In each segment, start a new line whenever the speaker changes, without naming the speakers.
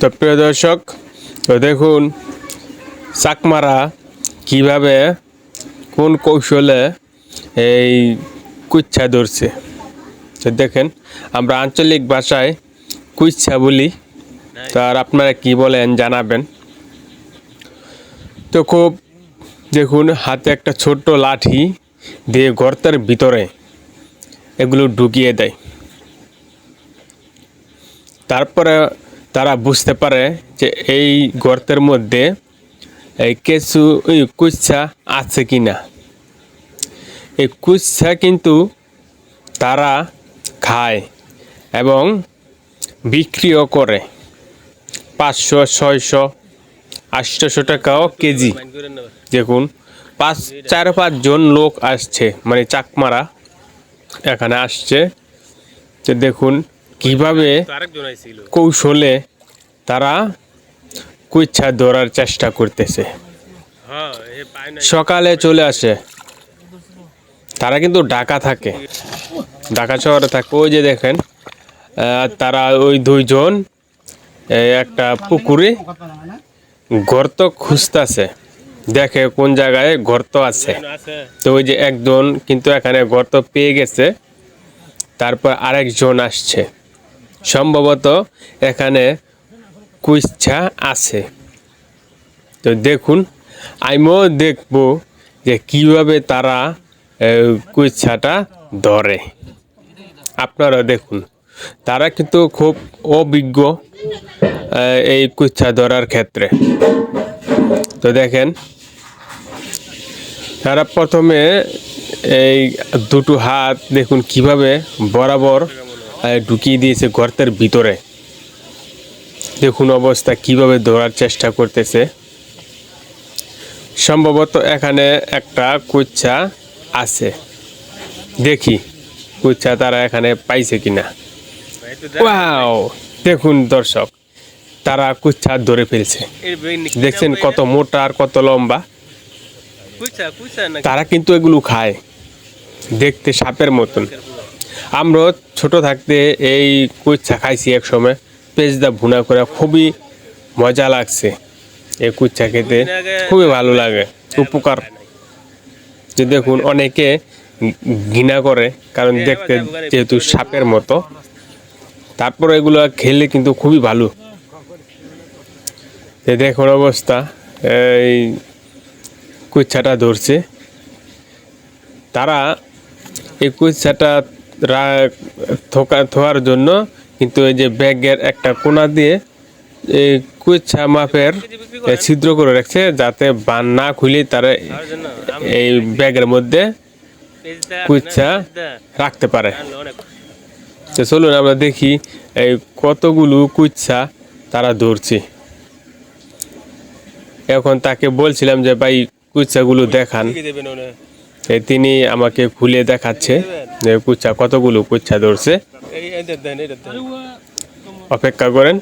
তো প্রিয় দর্শক, তো দেখুন, চাকমারা কীভাবে, কোন কৌশলে এই কুচ্ছা ধরছে। তো দেখেন, আমরা আঞ্চলিক ভাষায় কুচ্ছা বলি। তো আর আপনারা কি বলেন জানাবেন। তো খুব, দেখুন, হাতে একটা ছোট্ট লাঠি দিয়ে গর্তের ভিতরে এগুলো ঢুকিয়ে দেয়। তারপরে তারা বুঝতে পারে যে এই গর্তের মধ্যে এই এই কুচ্ছা আছে কি না এই কুচ্ছা কিন্তু তারা খায় এবং বিক্রিও করে। পাঁচশো, ছয়শো, আটশোশো টাকাও কেজি। দেখুন, পাঁচ, চার পাঁচজন লোক আসছে মানে চাকমারা এখানে আসছে। তো দেখুন কীভাবে কৌশলে তারা কুচ্ছা ধরার চেষ্টা করতেছে। সকালে চলে আসে। তারা কিন্তু ঢাকা থাকে। ঢাকা শহরে থাকে। ওই যে দেখেন তারা ওই দুইজন একটা পুকুরে গর্ত খুঁজতেছে। দেখে কোন জায়গায় গর্ত আছে। তো ওই যে একজন কিন্তু এখানে গর্ত পেয়ে গেছে। তারপর আরেকজন আসছে। সম্ভবত এখানে কুইচ্ছা আছে। তো দেখুন, আমিও দেখব যে কীভাবে তারা কুইচ্ছাটা ধরে। আপনারা দেখুন, তারা কিন্তু খুব অভিজ্ঞ এই কুচ্ছা ধরার ক্ষেত্রে। তো দেখেন, তারা প্রথমে এই দুটো হাত দেখুন কীভাবে বরাবর ঢুকিয়ে দিয়েছে গর্তের ভিতরে। দেখুন অবস্থা, কীভাবে ধরার চেষ্টা করতেছে। সম্ভবত এখানে একটা কুচ্ছা আছে। দেখি, কুচ্ছা তারা এখানে পাইছে কিনা। ওয়াও, দেখুন দর্শক, তারা কুচ্ছা ধরে ফেলছে। দেখছেন কত মোটা আর কত লম্বা। তারা কিন্তু এগুলো খায়, দেখতে সাপের মতন। আমরাও ছোট থাকতে এই কুচ্ছা খাইছি এক সময়। পেঁচদা ভুনা করে খুবই মজা লাগছে এই কুচ্ছা খেতে। খুবই ভালো লাগে, উপকার। যে দেখুন, অনেকে ঘৃণা করে, কারণ দেখতে যেহেতু সাপের মতো। তারপর এগুলো খেলে কিন্তু খুবই ভালো। দেখুন অবস্থা, এই কুচ্ছাটা ধরছে। তারা এই কুচ্ছাটা থোকা থোয়ার জন্য। কিন্তু এই যে ব্যাগের একটা কোনা দিয়ে এই কুচ্ছা মাপের ছিদ্র করে রাখছে যাতে বান না খুলে তারা এই ব্যাগের মধ্যে কুচ্ছা রাখতে পারে। তো চলুন আমরা দেখি এই কতগুলো কুচ্ছা তারা ধরছে। এখন তাকে বলছিলাম যে ভাই কুচ্ছাগুলো দেখান। তিনি আমাকে খুলে দেখাচ্ছে। কুচ্ছা কতগুলো কুচ্ছা ধরছে? অপেক্ষা করেন।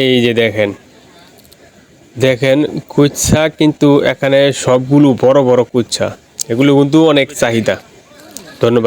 এই যে দেখেন দেখেন কুচ্ছা কিন্তু এখানে সবগুলো বড় বড় কুচ্ছা। এগুলো কিন্তু অনেক চাহিদা। ধন্যবাদ।